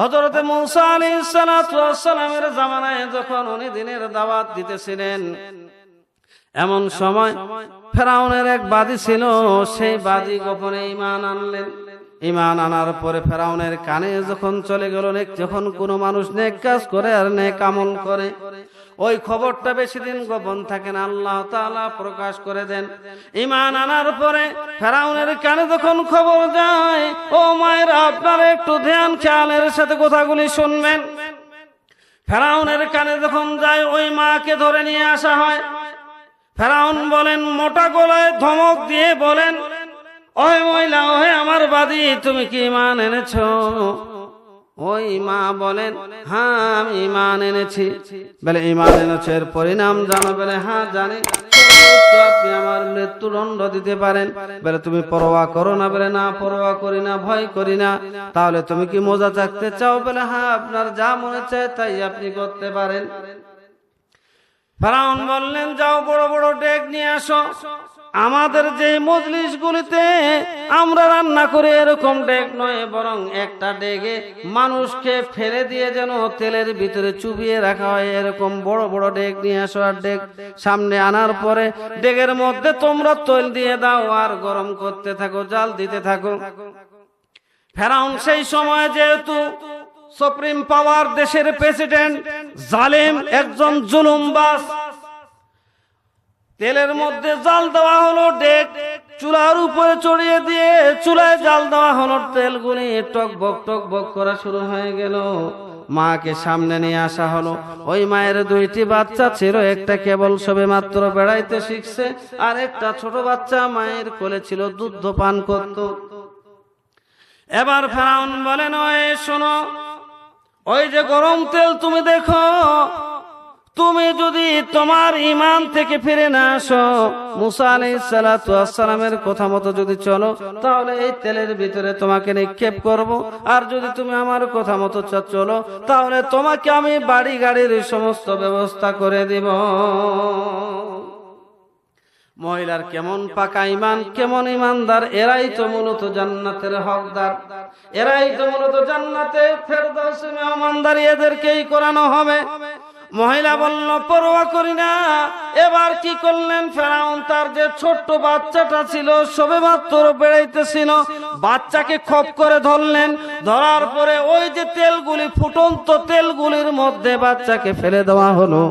হজরতে মুসা জামানায় যখন উনি দিনের দাওয়াত দিতেছিলেন, এমন সময় ফেরাউনের এক বাদী ছিল, সেই বাদী গোপনে ইমান আনলেন। ইমান আনার পরে ফেরাউনের কানে যখন চলে গেল যখন কোনো মানুষ নেক কাজ করে আর নেক আমল করে ওই খবরটা বেশি দিন গোপন থাকে না। আল্লাহ তাআলা প্রকাশ করে দেন ইমান আনার পরে ফেরাউনের কানে যখন খবর যায়, ও মায়ের, আপনারা একটু ধ্যান, খেয়ালের সাথে কথাগুলি শুনবেন। ফেরাউনের কানে যখন যায়, ওই মাকে ধরে নিয়ে আসা হয়। ফেরাউন বলেন, মোটা গলায় ধমক দিয়ে বলেন ওই মহিলা, ওহে আমার বাদী, তুমি কি ইমান এনেছ? ওই মা বলেন হ্যাঁ আমি ইমান এনেছি। বলে ইমান এনেছে, এর পরিণাম জানো। বলে হ্যাঁ জানি। আমার মৃত্যুদণ্ড দিতে পারেন। বলে, তুমি পরোয়া করো না। বলে, না, পরোয়া করি না, ভয় করি না। তাহলে তুমি কি মজা চাকতে চাও? বলে হ্যাঁ আপনার যা মনে চায় তাই আপনি করতে পারেন। ফেরাউন বললেন, যাও বড় বড় ডেক নিয়ে আসো। আমাদের যে মজলিস গুলিতে আমরা রান্না করে এরকম ডেক নয়, বরং একটা ডেগে মানুষকে ফেলে দিয়ে যেন তেলের ভিতরে চুবিয়ে রাখা হয়। এরকম বড় বড় ডেক নিয়ে আসো, আর ডেক সামনে আনার পরে ডেগের মধ্যে তোমরা তৈল দিয়ে দাও আর গরম করতে থাকো, জাল দিতে থাকো। ফেরাউন সেই সময় যেহেতু সুপ্রিম পাওয়ার দেশের প্রেসিডেন্ট জালেম, একজন জুলুমবাস তেলের মধ্যে জাল দেওয়া হলো ডেক, চুলার উপরে চড়িয়ে দিয়ে চুলায় জাল দেওয়া হলো তেলগুলি। টক বক টক বক করা শুরু হয়ে গেল। মাকে সামনে নিয়ে আসা হলো। ওই মায়ের দুইটি বাচ্চা ছিল, একটা কেবল সবে মাত্র বেড়াইতে শিখছে, আর একটা ছোট বাচ্চা মায়ের কোলে ছিল দুধ পান করত। এবার ফেরাউন বলেন ওই শোনো ওই যে গরম তেল তুমি দেখো, তুমি যদি তোমার ইমান থেকে ফিরে না আসো, মুসা আলাইসালামের কথা মতো যদি চলো, তাহলে এই তেলের ভিতরে তোমাকে নিক্ষেপ করব। আর যদি তুমি আমার কথা মতো চলো, তাহলে তোমাকে আমি বাড়ি গাড়ির সমস্ত ব্যবস্থা করে দিব। মহিলার কেমন পাকা ইমান কেমন ইমানদার এরাই তো মূলত জান্নাতের হকদার। এরাই তো মূলত জান্নাতে ফেরদৌসে মেহমানদারি এদেরকেই করানো হবে। মহিলা বলল, পরোয়া করি না। এবার কি করলেন? ফেরাউন তার যে ছোট্ট বাচ্চাটা ছিল, সবে মাত্র বেড়াইতেছিল। বাচ্চাকে খপ করে ধরলেন। ধরার পরে ওই যে তেলগুলি, ফুটন্ত তেলগুলির মধ্যে বাচ্চাকে ফেলে দেওয়া হলো।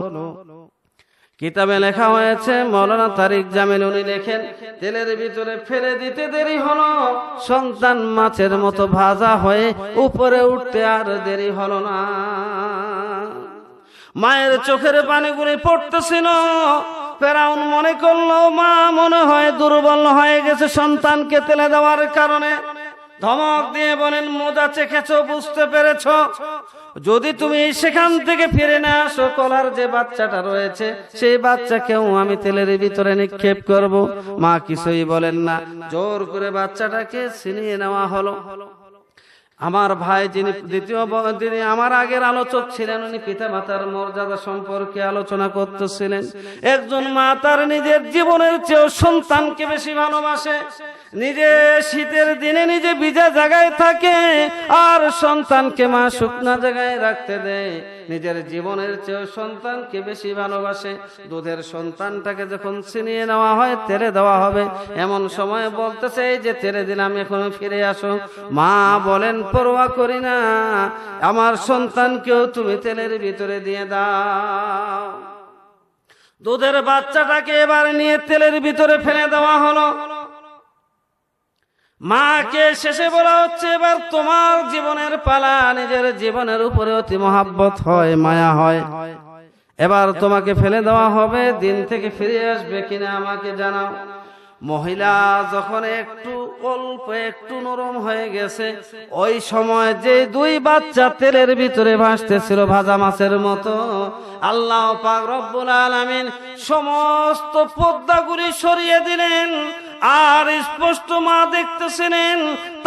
কিতাবে লেখা হয়েছে মৌলানা তারিক জামিল উনি লেখেন তেলের ভিতরে ফেলে দিতে দেরি হলো সন্তান মাছের মতো ভাজা হয়ে উপরে উঠতে আর দেরি হলো না। মায়ের চোখের পানিগুলি পড়তেছিল। ফেরাউন মনে করল মা মনে হয় দুর্বল হয়ে গেছে সন্তানকে তেলে দেওয়ার কারণে। ধমক দিয়ে বলেন, মোজা চেখেছ, বুঝতে পেরেছ? যদি তুমি সেখান থেকে ফিরে না আসো, কলার যে বাচ্চাটা রয়েছে, সেই বাচ্চাকেও আমি তেলের ভিতরে নিক্ষেপ করব। মা কিছুই বলেন না। জোর করে বাচ্চাটাকে ছিনিয়ে নেওয়া হলো। আমার ভাই যিনি দ্বিতীয় আমার আগের আলোচক ছিলেন, উনি পিতা মাতার মর্যাদা সম্পর্কে আলোচনা করতেছিলেন। একজন মা তার নিজের জীবনের চেয়েও সন্তানকে বেশি ভালোবাসে। নিজে শীতের দিনে নিজে ভিজা জায়গায় থাকে আর সন্তানকে মা শুকনা জায়গায় রাখতে দেয়। নিজের জীবনের চেয়েও সন্তানকে বেশি ভালোবাসে। দুধের সন্তানটাকে যখন ছিনিয়ে নেওয়া হয়, তেলে দেওয়া হবে। এমন সময় বলতেছে যে তেলে দিলাম, এখন ফিরে আসো। মা বলেন পরোয়া করি না। আমার সন্তানকেও তুমি তেলের ভিতরে দিয়ে দাও। দুধের বাচ্চাটাকে এবার নিয়ে তেলের ভিতরে ফেলে দেওয়া হলো। মাকে শেষে বলা হচ্ছে, এবার তোমার জীবনের পালা, নিজের জীবনের উপরে অতি মহাব্বত হয়, মায়া হয়। এবার তোমাকে ফেলে দেওয়া হবে, দিন থেকে ফিরে আসবে কিনা আমাকে জানাও। মহিলা যখন একটু অল্প, একটু নরম হয়ে গেছে, ওই সময় যে দুই বাচ্চা তেলের ভিতরে ভাসতেছিল ভাজা মাছের মতো, আল্লাহ পাক রব্বুল আলামিন সমস্ত পদ্মাগুলি সরিয়ে দিলেন, আর স্পষ্ট মা দেখতেছিলেন,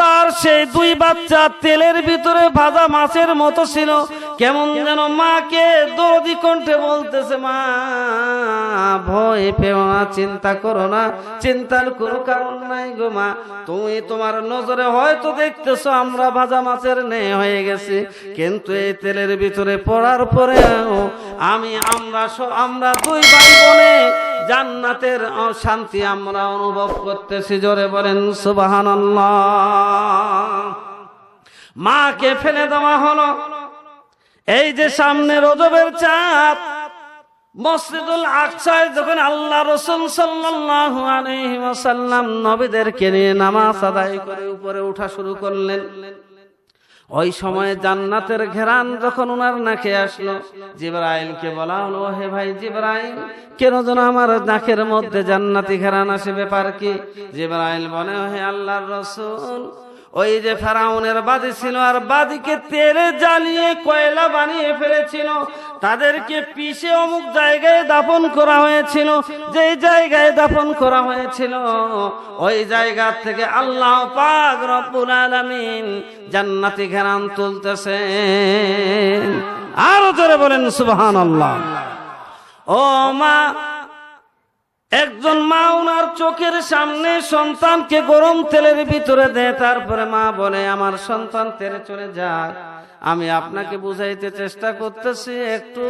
তার সেই দুই বাচ্চা তেলের ভিতরে ভাজা মাছের মতো ছিল। কেমন যেন মাকে দরদি কণ্ঠে বলতেছে মা ভয় পেও না চিন্তা করো না চিন্তার কোনো কারণ নাই গো মা। তুমি তোমার নজরে হয়তো দেখতেছো আমরা ভাজা মাছের নে হয়ে গেছি। কিন্তু এই তেলের ভিতরে পড়ার পরে আমি আমরা আমরা দুই ভাই বোনে জান্নাতের শান্তি আমরা অনুভব করতেছি জোরে বলেন সুবহানাল্লাহ। মাকে ফেলে দেওয়া হলো। এই যে সামনে রজবের চাঁদ, মসজিদুল আকসায় যখন আল্লাহ রসুল সাল্লাল্লাহু আলাইহি ওয়াসাল্লাম নবীদেরকে নিয়ে নামাজ আদায় করে উপরে ওঠা শুরু করলেন, ওই সময় জান্নাতের ঘেরান যখন ওনার নাকে আসলো, জিব্রাইলকে বলা হলো হে ভাই জিব্রাইল, কেন যেন আমার নাকের মধ্যে জান্নাতি ঘেরান আসে, ব্যাপার কি? জিব্রাইল বলে হে আল্লাহর রসুল ওই যে ফেরাউনের বাদী ছিল আর বাদীকে তেলে জ্বালিয়ে কয়লা বানিয়ে ফেলেছিল। তাদেরকে পিষে অমুক জায়গায় দাফন করা হয়েছিল যে জায়গায় দাফন করা হয়েছিল, ওই জায়গা থেকে আল্লাহ জান্নাতি ঘেরান তুলতেছেন। আরও জোরে বলেন, সুবহানাল্লাহ। ও মা একজন মা ওনার চোখের সামনে সন্তানকে গরম তেলের ভিতরে দেয়, তারপরে মা বলে, আমার সন্তান তেলে চলে যাক। আমি আপনাকে বুঝাইতে চেষ্টা করতেছি, একটু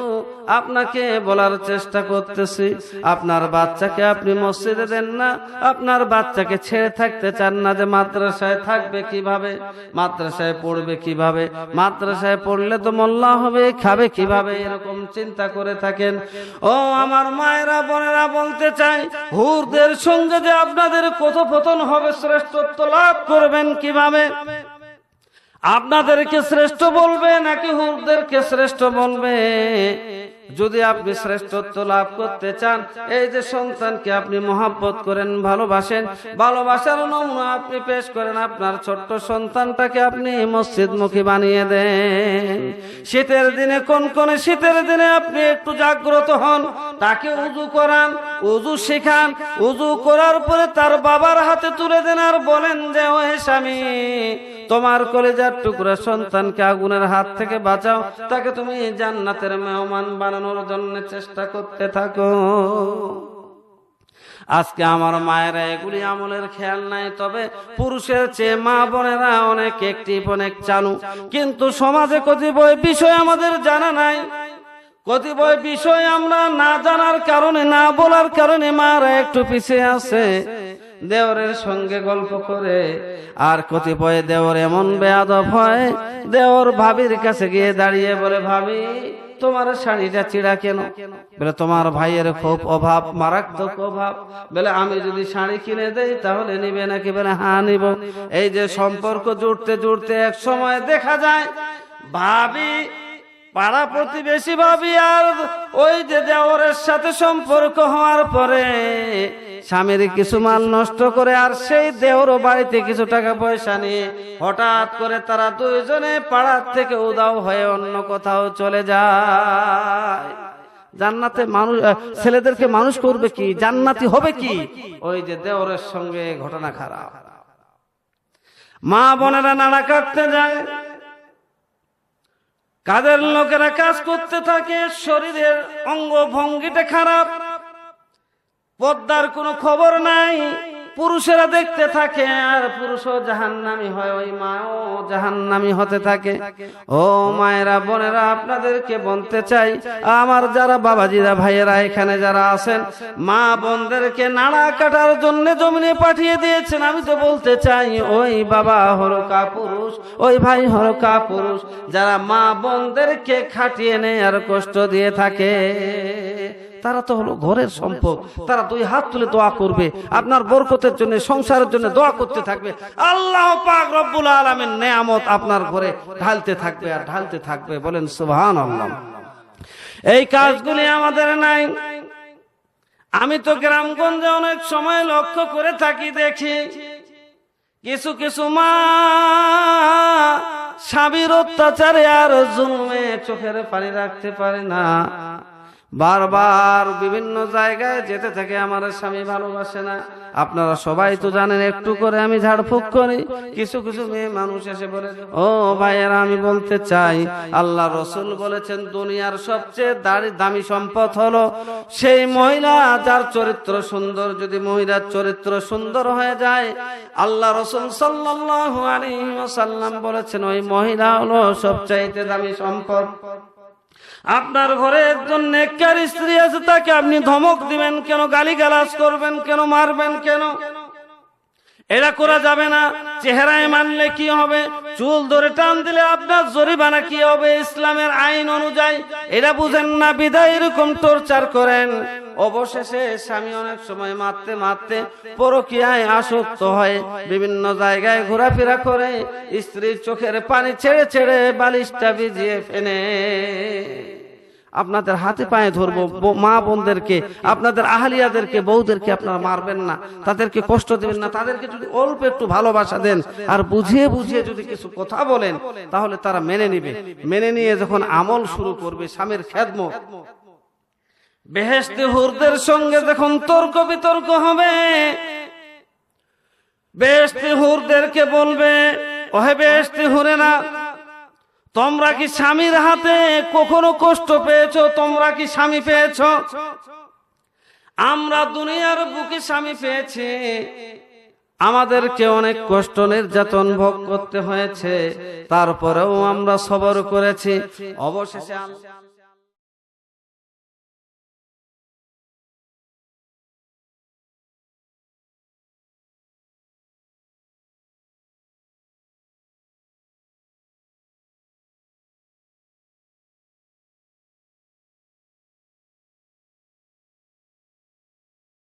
আপনাকে বলার চেষ্টা করতেছি। আপনার বাচ্চাকে আপনি মসজিদে দেন না, আপনার বাচ্চাকে ছেড়ে থাকতে চান না যে মাদ্রাসায় থাকবে কীভাবে, মাদ্রাসায় পড়বে কীভাবে, মাদ্রাসায় পড়লে তো মোল্লা হবে, খাবে কীভাবে, এরকম চিন্তা করে থাকেন। ও আমার মায়েরা, বোনেরা বলতে চাই, হুরদের সঙ্গে যে আপনাদের কথোপকথন হবে, শ্রেষ্ঠত্ব লাভ করবেন কীভাবে? আপনাদেরকে শ্রেষ্ঠ বলবে নাকি হুরদেরকে শ্রেষ্ঠ বলবে? যদি আপনি শ্রেষ্ঠত্ব লাভ করতে চান, এই যে সন্তানকে আপনি মহাব্বত করেন, ভালোবাসেন, ভালোবাসার নমুনা আপনি পেশ করেন, আপনার ছোট্ট সন্তানটাকে আপনি মসজিদমুখী বানিয়ে দেন। শীতের দিনে, কোন কোন শীতের দিনে আপনি একটু জাগ্রত হন, তাকে উজু করান, উজু শেখান, উজু করার পরে তার বাবার হাতে তুলে দেন আর বলেন যে ও হে স্বামী তোমার কলেজার টুকরা সন্তানকে আগুনের হাত থেকে বাঁচাও। তাকে তুমি জান্নাতের মেহমান বানানোর জন্য চেষ্টা করতে থাকো। আজকে আমার মায়েরা এগুলি আমলের খেয়াল নাই, তবে পুরুষের চেয়ে মা বোনেরা অনেক একটি অনেক চালু। কিন্তু সমাজে কতিপয় বিষয় আমাদের জানা নাই। কতিপয় বিষয় আমরা না জানার কারণে, না বলার কারণে মারা একটু পিছিয়ে আছে। দেওরের সঙ্গে গল্প করে। আর কতিপয় দেওর এমন বেয়াদব হয়, দেওর ভাবির কাছে গিয়ে দাঁড়িয়ে বলে, ভাবি, তোমার শাড়িটা চিড়া কেন? বলে, তোমার ভাইয়ের খুব অভাব, মারাত্মক অভাব। বলে, আমি যদি শাড়ি কিনে দেই, তাহলে নিবে নাকি? বলে হ্যাঁ নিব। এই যে সম্পর্ক জুড়তে জুড়তে এক সময় দেখা যায়, ভাবি, পাড়া প্রতিবেশী ভাবি আর ওই যে দেওরের সাথে সম্পর্ক হওয়ার পরে স্বামীর কিছু মাল নষ্ট করে আর সেই দেওর বাড়িতে কিছু টাকা পয়সা নিয়ে হঠাৎ করে তারা দুইজনে পাড়ার থেকে উদাও হয়ে অন্য কোথাও চলে যায়। জান্নাতে মানুষ ছেলেদেরকে মানুষ করবে কি? জান্নাতি হবে কি? ওই যে দেওরের সঙ্গে ঘটনা খারাপ। মা বোনেরা নাড়া কাটতে যায়। কাদের লোকেরা কাজ করতে থাকে শরীরের অঙ্গ ভঙ্গিটা খারাপ। পদ্মার কোনো খবর নাই। পুরুষেরা দেখতে থাকে আর পুরুষও জাহান্নামি হয়। ওই মা মাও জাহান্নামি হতে থাকে। ও মায়েরা, বোনেরা, আপনাদেরকে বলতে চাই, আমার যারা বাবাজিরা ভাইয়েরা এখানে যারা আছেন, মা বোনদেরকে নাড়া কাটার জন্য জমিনে পাঠিয়ে দিয়েছেন। আমি তো বলতে চাই, ওই বাবা হলো কা পুরুষ ওই ভাই হলো কা পুরুষ যারা মা বোনদেরকে খাটিয়ে নেয় আর কষ্ট দিয়ে থাকে। তারা তো হলো ঘরের সম্পদ। তারা দুই হাত তুলে দোয়া করবে। আপনার বরকতের জন্য, সংসারের জন্য দোয়া করতে থাকবে। আল্লাহ পাক রব্বুল আলামিন নেয়ামত আপনার ঘরে ঢালতে থাকবে আর ঢালতে থাকবে। বলেন, সুবহানাল্লাহ। এই কাজগুলি আমাদের নাই। আমি তো গ্রামগঞ্জে অনেক সময় লক্ষ্য করে থাকি, দেখি কিছু কিছু মা স্বামীর অত্যাচারে আর জুলমে চোখের পানি রাখতে পারে না। বারবার বিভিন্ন জায়গায় যেতে থাকে আমার স্বামী ভালোবাসে না। আপনারা সবাই তো জানেন, একটু করে আমি ঝাড়ফুঁক করি। কিছু কিছু মেয়ে মানুষ এসে বলে, ও ভাইয়েরা, আমি বলতে চাই, আল্লাহ রসুল বলেছেন, দুনিয়ার সবচেয়ে দামি সম্পদ হলো সেই মহিলা যার চরিত্র সুন্দর। যদি মহিলার চরিত্র সুন্দর হয়ে যায়, আল্লাহ রসুল সাল্লাল্লাহু আলাইহি ওয়াসাল্লাম বলেছেন, ওই মহিলা হলো সবচাইতে দামি সম্পদ। আপনার ঘরে একজন নেককার স্ত্রী আছে, তাকে আপনি ধমক দিবেন কেন? গালি করবেন কেন? মারবেন কেন? এটা করা যাবে না। চেহারায় মানলে কি হবে? চুল ধরে টান দিলে আপনার জরিমানা কি হবে? ইসলামের আইন অনুযায়ী এটা বুঝেন না, বিদায় এরকম টর্চার করেন। অবশেষে স্বামী অনেক সময় মারতে মারতে পরকিয়ায় আসক্ত হয়। বিভিন্ন জায়গায় ঘোরাফেরা করে, স্ত্রীর চোখের পানি ছেড়ে ছেড়ে বালিশটা ভিজিয়ে ফেনে আপনাদের হাতে পায়ে ধরবো মা বোনদেরকে আপনাদের আহলিয়াদেরকে বউদেরকে আপনারা মারবেন না। তাদেরকে কষ্ট দেবেন না। তাদেরকে যদি অল্প একটু ভালোবাসা দেন আর বুঝিয়ে বুঝিয়ে যদি কিছু কথা বলেন তাহলে তারা মেনে নিবে। মেনে নিয়ে যখন আমল শুরু করবে স্বামীর খেদম বেহেস্তি হুরদের সঙ্গে যখন তর্ক বিতর্ক হবে বেহেস্তি হুরদেরকে বলবে ওহে বেহেস্তি হুরে না তোমরা কি স্বামীর হাতে কখনো কষ্ট পেয়েছ? তোমরা কি স্বামী পেয়েছ? আমরা দুনিয়ার বুকে স্বামী পেয়েছি। আমাদেরকে অনেক কষ্ট, নির্যাতন ভোগ করতে হয়েছে। তারপরেও আমরা সবর করেছি। অবশেষে